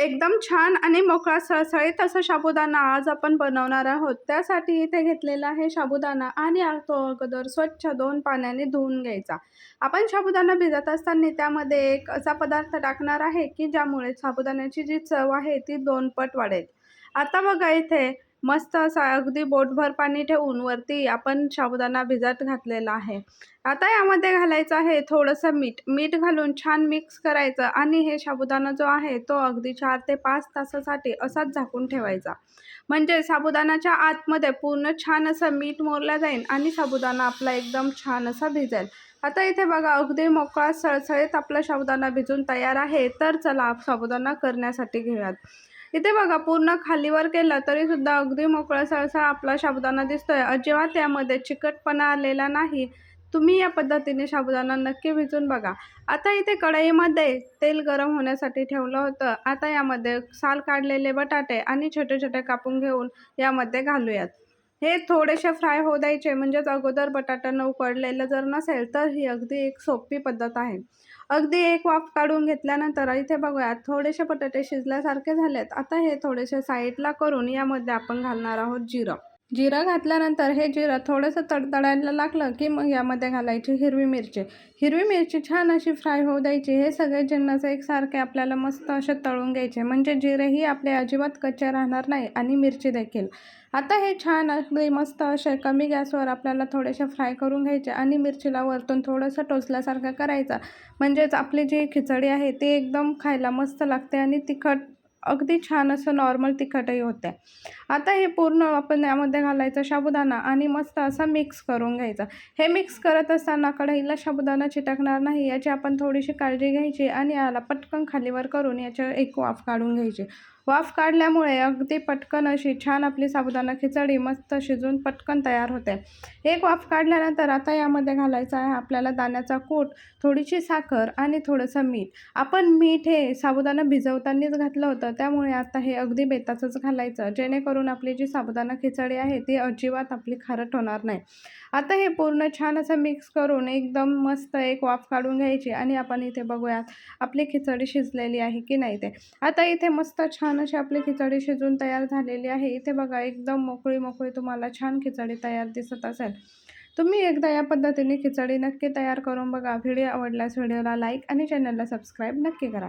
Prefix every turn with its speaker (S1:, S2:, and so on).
S1: एकदम छान आणि मोकळा सळसळीत असा साबुदाणा आज आपण बनवणार आहोत. त्यासाठी इथे घेतलेला आहे साबुदाणा आणि तो अगोदर स्वच्छ दोन पाण्याने धुवून घ्यायचा. आपण साबुदाणा भिजत असताना त्यामध्ये एक असा पदार्थ टाकणार आहे की ज्यामुळे साबुदाण्याची जी चव आहे ती दोन पट वाढेल. आता बघा इथे मस्त असा अगदी बोटभर पाणी ठेवून वरती आपण साबुदाणा भिजत घातलेला आहे. आता यामध्ये घालायचं आहे थोडंसं मीठ. मीठ घालून छान मिक्स करायचं आणि हे साबुदाणा जो आहे तो अगदी चार ते पाच तासासाठी असाच झाकून ठेवायचा. म्हणजे साबुदाणाच्या आतमध्ये पूर्ण छान असं मीठ मोरला जाईल आणि साबुदाणा आपला एकदम छान असा भिजेल. आता इथे बघा अगदी मोकळा सळसळीत आपला साबुदाणा भिजून तयार आहे. तर चला साबुदाणा करण्यासाठी घेऊयात. इथे बघा पूर्ण खालीवर केलं तरी सुद्धा अगदी मोकळा सळसळ आपला साबुदाणा दिसतोय. अजिबात त्यामध्ये चिकटपणा आलेला नाही. तुम्ही या पद्धतीने साबुदाणा नक्की भिजून बघा. आता इथे कढईमध्ये तेल गरम होण्यासाठी ठेवलं होतं. आता यामध्ये साल काढलेले बटाटे आणि छोटे छोटे कापून घेऊन यामध्ये घालूयात. हे थोडेसे फ्राय होऊ द्यायचे म्हणजेच अगोदर बटाट्यानं उकडलेलं जर नसेल तर ही अगदी एक सोपी पद्धत आहे. अगदी एक वाफ काढून घेतल्यानंतर इथे बघूयात थोडेसे बटाटे शिजल्यासारखे झालेत. आता हे थोडेसे साईडला करून यामध्ये आपण घालणार आहोत जिरं. जिरं घातल्यानंतर हे जिरं थोडंसं तडतडायला लागलं की मग यामध्ये घालायची हिरवी मिरची. हिरवी मिरची छान अशी फ्राय होऊ द्यायची. हे सगळे जिन्नस एकसारखे आपल्याला मस्त असे तळून घ्यायचे. म्हणजे जिरेही आपले अजिबात कच्चे राहणार नाही आणि मिरची देखील. आता हे छान अगदी मस्त असे कमी गॅसवर आपल्याला थोडेसे फ्राय करून घ्यायचे आणि मिरचीला वरतून थोडंसं टोचल्यासारखं करायचं. म्हणजेच आपली जी खिचडी आहे ती एकदम खायला मस्त लागते आणि तिखट अगदी छान असं नॉर्मल तिखटही होतं आता हे पूर्ण आपण यामध्ये घालायचं साबुदाणा आणि मस्त असा मिक्स करून घ्यायचं. हे मिक्स करत असताना कढईला साबुदाणा चिटकणार नाही याची आपण थोडीशी काळजी घ्यायची आणि याला पटकन खालीवर करून याच्या एक वाफ काढून घ्यायची. वाफ काढल्यामुळे अगदी पटकन अशी छान आपली साबुदाणा खिचडी मस्त शिजून पटकन तयार होते. एक वाफ काढल्यानंतर आता यामध्ये घालायचं आहे आपल्याला दाण्याचा कूट थोडीशी साखर आणि थोडंसं मीठ. आपण मीठ हे साबुदाणा भिजवतानाच घातलं होतं त्यामुळे आता हे अगदी बेताचंच घालायचं. जेणेकरून आपली जी साबुदाणा खिचडी आहे ती अजिबात आपली खारट होणार नाही. आता हे पूर्ण छान असं मिक्स करून एकदम मस्त एक वाफ काढून घ्यायची आणि आपण इथे बघूयात आपली खिचडी शिजलेली आहे की नाही ते. आता इथे मस्त छान अशी आपली खिचडी शिजून तयार झालेली आहे. इथे बघा एकदम मोकळी मोकळी तुम्हाला छान खिचडी तयार दिसत असेल. तुम्ही एकदा या पद्धतीने खिचडी नक्की तयार करून बघा. व्हिडिओ आवडल्यास व्हिडिओला लाईक आणि चॅनलला सबस्क्राईब नक्की करा.